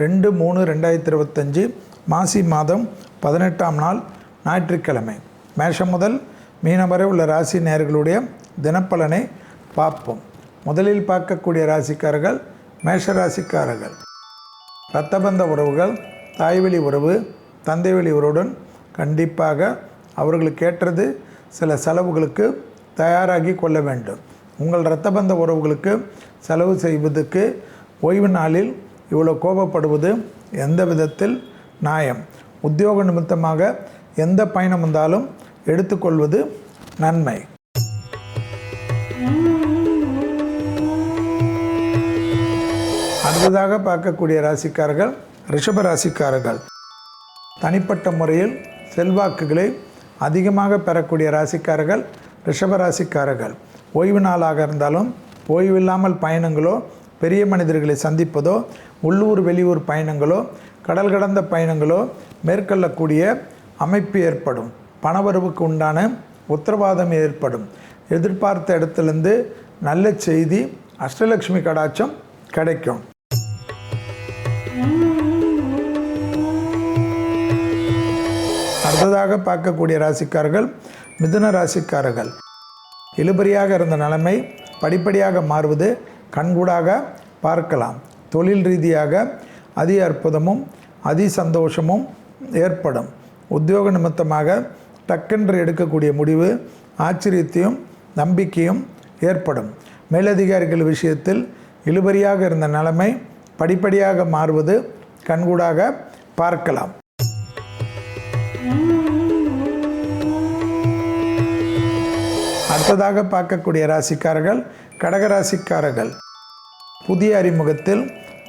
ரெண்டு மூணு ரெண்டாயிரத்தி இருபத்தஞ்சி மாசி மாதம் பதினெட்டாம் நாள் ஞாயிற்றுக்கிழமை. மேஷம் முதல் மீனம் வரை உள்ள ராசி நேர்களுடைய தினப்பலனை பார்ப்போம். முதலில் பார்க்கக்கூடிய ராசிக்காரர்கள் மேஷ ராசிக்காரர்கள். இரத்தபந்த உறவுகள் தாய்வழி உறவு தந்தைவெளி உறவுடன் கண்டிப்பாக அவர்களுக்கு ஏற்றது சில செலவுகளுக்கு தயாராகி கொள்ள வேண்டும். உங்கள் இரத்தபந்த உறவுகளுக்கு செலவு செய்வதற்கு ஓய்வு நாளில் இவ்வளோ கோபப்படுவது எந்த விதத்தில் நியாயம்? உத்தியோக நிமித்தமாக எந்த பயணம் வந்தாலும் எடுத்துக்கொள்வது நன்மை. அடுத்ததாக பார்க்கக்கூடிய ராசிக்காரர்கள் ரிஷப ராசிக்காரர்கள். தனிப்பட்ட முறையில் செல்வாக்குகளை அதிகமாக பெறக்கூடிய ராசிக்காரர்கள் ரிஷப ராசிக்காரர்கள். ஓய்வு நாளாக இருந்தாலும் ஓய்வில்லாமல் பயணங்களோ பெரிய மனிதர்களை சந்திப்பதோ உள்ளூர் வெளியூர் பயணங்களோ கடல் கடந்த பயணங்களோ மேற்கொள்ளக்கூடிய அமைப்பு ஏற்படும். பணவரவுக்கு உண்டான உத்தரவாதம் ஏற்படும். எதிர்பார்த்த இடத்துலேருந்து நல்ல செய்தி அஷ்டலக்ஷ்மி கடாட்சம் கிடைக்கும். அடுத்ததாக பார்க்கக்கூடிய ராசிக்காரர்கள் மிதுன ராசிக்காரர்கள். இழுபறியாக இருந்த நிலைமை படிப்படியாக மாறுவது கண்கூடாக பார்க்கலாம். தொழில் ரீதியாக அதி அற்புதமும் அதி சந்தோஷமும் ஏற்படும். உத்தியோக நிமித்தமாக டக்கென்று எடுக்கக்கூடிய முடிவு ஆச்சரியத்தையும் நம்பிக்கையும் ஏற்படும். மேலதிகாரிகள் விஷயத்தில் இழுபறியாக இருந்த நிலைமை படிப்படியாக மாறுவது கண்கூடாக பார்க்கலாம். அடுத்ததாக பார்க்கக்கூடிய ராசிக்காரர்கள் கடகராசிக்காரர்கள். புதிய அறிமுகத்தில்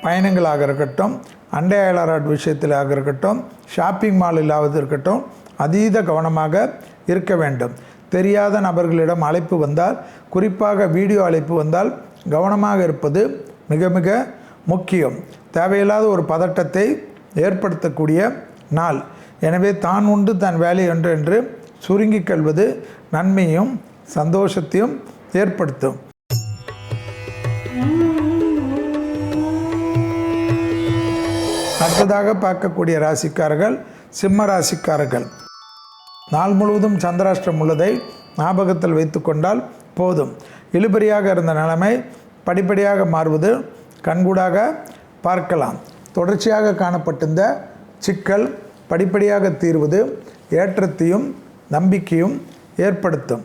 பயணங்களாக இருக்கட்டும் அண்டை அயலாராட் விஷயத்திலாக இருக்கட்டும் ஷாப்பிங் மாலிலாவது இருக்கட்டும் அதீத கவனமாக இருக்க வேண்டும். தெரியாத நபர்களிடம் அழைப்பு வந்தால் குறிப்பாக வீடியோ அழைப்பு வந்தால் கவனமாக இருப்பது மிக மிக முக்கியம். தேவையில்லாத ஒரு பதட்டத்தை ஏற்படுத்தக்கூடிய நாள். எனவே தான் உண்டு தன் வேலை ஒன்று என்று சுருங்கிக் கொள்வது நன்மையும் சந்தோஷத்தையும் ஏற்படுத்தும். அடுத்ததாக பார்க்கக்கூடிய ராசிக்காரர்கள் சிம்ம ராசிக்காரர்கள். நாள் முழுவதும் சந்திராஷ்டிரம் உள்ளதை ஞாபகத்தில் வைத்து கொண்டால் போதும். இழுபறியாக இருந்த நிலைமை படிப்படியாக மாறுவது கண்கூடாக பார்க்கலாம். தொடர்ச்சியாக காணப்பட்டிருந்த சிக்கல் படிப்படியாக தீர்வது ஏற்றத்தையும் நம்பிக்கையும் ஏற்படுத்தும்.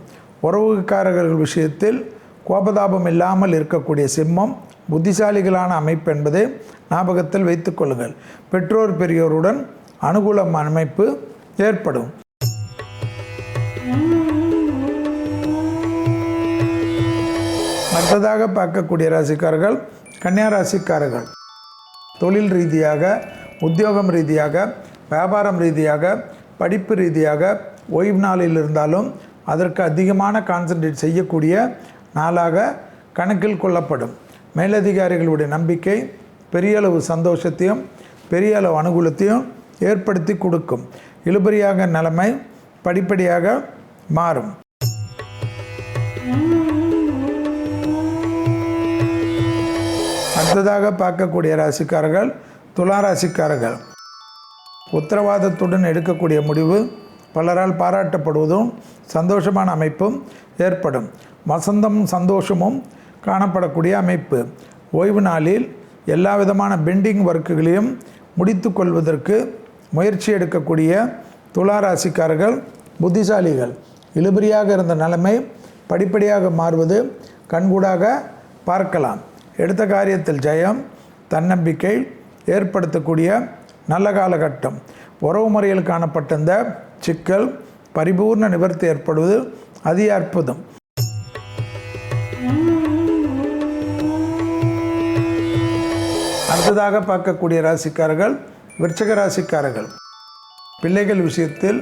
உறவுக்காரர்கள் விஷயத்தில் கோபதாபம் இல்லாமல் இருக்கக்கூடிய சிம்மம் புத்திசாலிகளான அமைப்பு என்பதை ஞாபகத்தில் வைத்துக்கொள்ளுங்கள் பெற்றோர் பெரியோருடன் அனுகூல அமைப்பு ஏற்படும். அடுத்ததாக பார்க்கக்கூடிய ராசிக்காரர்கள் கன்னியா ராசிக்காரர்கள். தொழில் ரீதியாக உத்தியோகம் ரீதியாக வியாபாரம் ரீதியாக படிப்பு ரீதியாக ஓய்வு நாளில் இருந்தாலும் அதற்கு அதிகமான கான்சன்ட்ரேட் செய்யக்கூடிய நாளாக கணக்கில் கொள்ளப்படும். மேலதிகாரிகளுடைய நம்பிக்கை பெரிய அளவு சந்தோஷத்தையும் பெரிய அளவு அனுகூலத்தையும் ஏற்படுத்தி கொடுக்கும். இழுபறியாக நிலைமை படிப்படியாக மாறும். அடுத்ததாக பார்க்கக்கூடிய ராசிக்காரர்கள் துலா ராசிக்காரர்கள். உத்தரவாதத்துடன் எடுக்கக்கூடிய முடிவு பலரால் பாராட்டப்படுவதும் சந்தோஷமான அமைப்பும் ஏற்படும். வசந்தமும் சந்தோஷமும் காணப்படக்கூடிய அமைப்பு. ஓய்வு நாளில் எல்லா விதமான பெண்டிங் ஒர்க்குகளையும் முடித்து கொள்வதற்கு முயற்சி எடுக்கக்கூடிய துலா ராசிக்காரர்கள் புத்திசாலிகள். இழுபறியாக இருந்த நிலைமை படிப்படியாக மாறுவது கண்கூடாக பார்க்கலாம். எடுத்த காரியத்தில் ஜெயம் தன்னம்பிக்கை ஏற்படுத்தக்கூடிய நல்ல காலகட்டம். உறவு முறையில் காணப்பட்ட இந்த சிக்கல் பரிபூர்ண நிவர்த்தி ஏற்படுவது அதி அற்புதம். அடுத்ததாக பார்க்கக்கூடிய ராசிக்காரர்கள் விருச்சக ராசிக்காரர்கள். பிள்ளைகள் விஷயத்தில்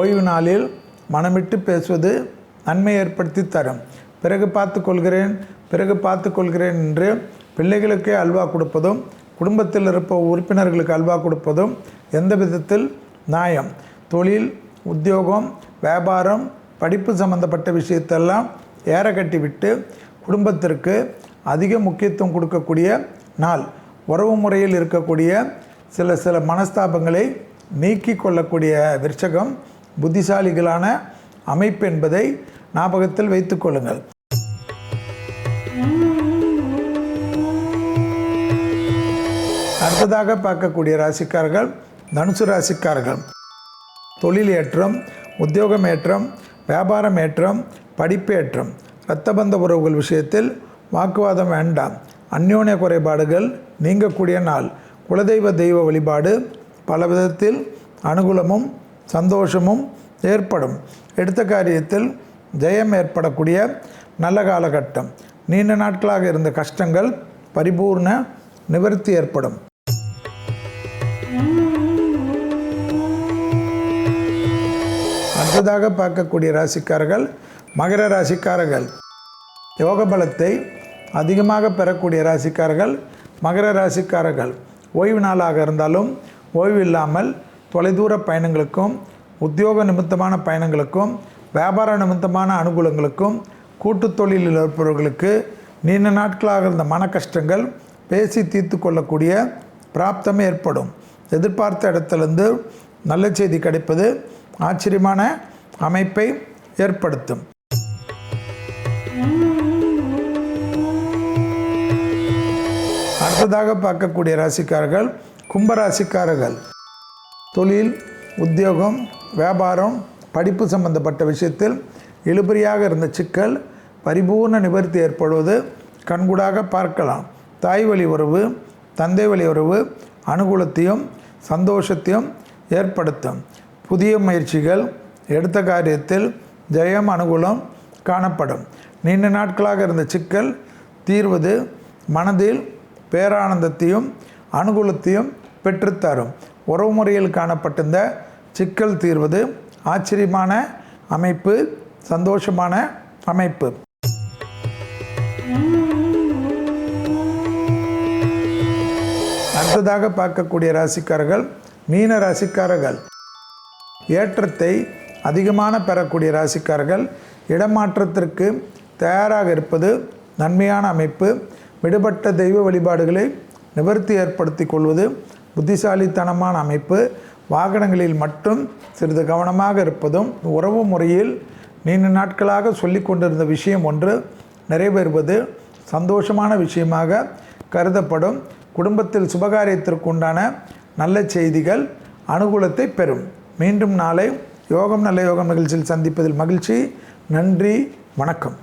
ஓய்வு நாளில் மனமிட்டு பேசுவது நன்மை ஏற்படுத்தி தரும். பிறகு பார்த்து கொள்கிறேன் பிறகு பார்த்து கொள்கிறேன் என்று பிள்ளைகளுக்கே அல்வா கொடுப்பதும் குடும்பத்தில் இருப்ப உறுப்பினர்களுக்கு அல்வா கொடுப்பதும் எந்த விதத்தில் நியாயம். தொழில் உத்தியோகம் வியாபாரம் படிப்பு சம்பந்தப்பட்ட விஷயத்தெல்லாம் ஏற கட்டிவிட்டு குடும்பத்திற்கு அதிக முக்கியத்துவம் கொடுக்கக்கூடிய நாள். உறவு முறையில் இருக்கக்கூடிய சில சில மனஸ்தாபங்களை நீக்கி கொள்ளக்கூடிய விருச்சகம் புத்திசாலிகளான அமைப்பு என்பதை ஞாபகத்தில் வைத்துக் கொள்ளுங்கள். அடுத்ததாக பார்க்கக்கூடிய ராசிக்காரர்கள் தனுசு ராசிக்காரர்கள். தொழில் ஏற்றம் உத்தியோகம் ஏற்றம் வியாபாரம் ஏற்றம் படிப்பு ஏற்றம். இரத்தபந்த உறவுகள் விஷயத்தில் வாக்குவாதம் வேண்டாம். அந்யோன்ய குறைபாடுகள் நீங்கக்கூடிய நாள். குலதெய்வ தெய்வ வழிபாடு பல விதத்தில் அனுகூலமும் சந்தோஷமும் ஏற்படும். எடுத்த காரியத்தில் ஜெயம் ஏற்படக்கூடிய நல்ல காலகட்டம். நீண்ட நாட்களாக இருந்த கஷ்டங்கள் பரிபூர்ண நிவர்த்தி ஏற்படும். அடுத்ததாக பார்க்கக்கூடிய ராசிக்காரர்கள் மகர ராசிக்காரர்கள். யோக பலத்தை அதிகமாக பெறக்கூடிய ராசிக்காரர்கள் மகர ராசிக்காரர்கள் ஓய்வு நாளாக இருந்தாலும் ஓய்வு இல்லாமல் தொலைதூர பயணங்களுக்கும் உத்தியோக நிமித்தமான பயணங்களுக்கும் வியாபார நிமித்தமான அனுகூலங்களுக்கும் கூட்டுத் தொழிலில் இருப்பவர்களுக்கு நீண்ட நாட்களாக இருந்த மன கஷ்டங்கள் பேசி தீர்த்து கொள்ளக்கூடிய பிராப்தம் ஏற்படும். எதிர்பார்த்த இடத்திலிருந்து நல்ல செய்தி கிடைப்பது ஆச்சரியமான அமைப்பை ஏற்படுத்தும். அடுத்ததாக பார்க்கக்கூடிய ராசிக்காரர்கள் கும்பராசிக்காரர்கள். தொழில் உத்தியோகம் வியாபாரம் படிப்பு சம்பந்தப்பட்ட விஷயத்தில் இழுபறியாக இருந்த சிக்கல் பரிபூர்ண நிவர்த்தி ஏற்படுவது கண்கூடாக பார்க்கலாம். தாய் வழி உறவு தந்தை வழி உறவு அனுகூலத்தையும் சந்தோஷத்தையும் ஏற்படுத்தும். புதிய முயற்சிகள் எடுத்த காரியத்தில் ஜெயம் அனுகூலம் காணப்படும். நீண்ட நாட்களாக இருந்த சிக்கல் தீர்வது மனதில் பேரானந்தத்தையும் அனுகூலத்தையும் பெற்றுத்தரும். உறவு முறையில் காணப்பட்டிருந்த சிக்கல் தீர்வது ஆச்சரியமான அமைப்பு சந்தோஷமான அமைப்பு. அடுத்ததாக பார்க்கக்கூடிய ராசிக்காரர்கள் மீன ராசிக்காரர்கள். ஏற்றத்தை அதிகமான பெறக்கூடிய ராசிக்காரர்கள் இடமாற்றத்திற்கு தயாராக இருப்பது நன்மையான அமைப்பு விடுபட்ட தெய்வ வழிபாடுகளை நிவர்த்தி ஏற்படுத்தி கொள்வது புத்திசாலித்தனமான அமைப்பு. வாகனங்களில் மட்டும் சிறிது கவனமாக இருப்பதும் உறவு முறையில் நீண்ட நாட்களாக சொல்லி கொண்டிருந்த விஷயம் ஒன்று நிறைவேறுவது சந்தோஷமான விஷயமாக கருதப்படும். குடும்பத்தில் சுபகாரியத்திற்குண்டான நல்ல செய்திகள் அனுகூலத்தை பெறும். மீண்டும் நாளை யோகம் நல்ல யோகம் நிகழ்ச்சியில் சந்திப்பதில் மகிழ்ச்சி. நன்றி. வணக்கம்.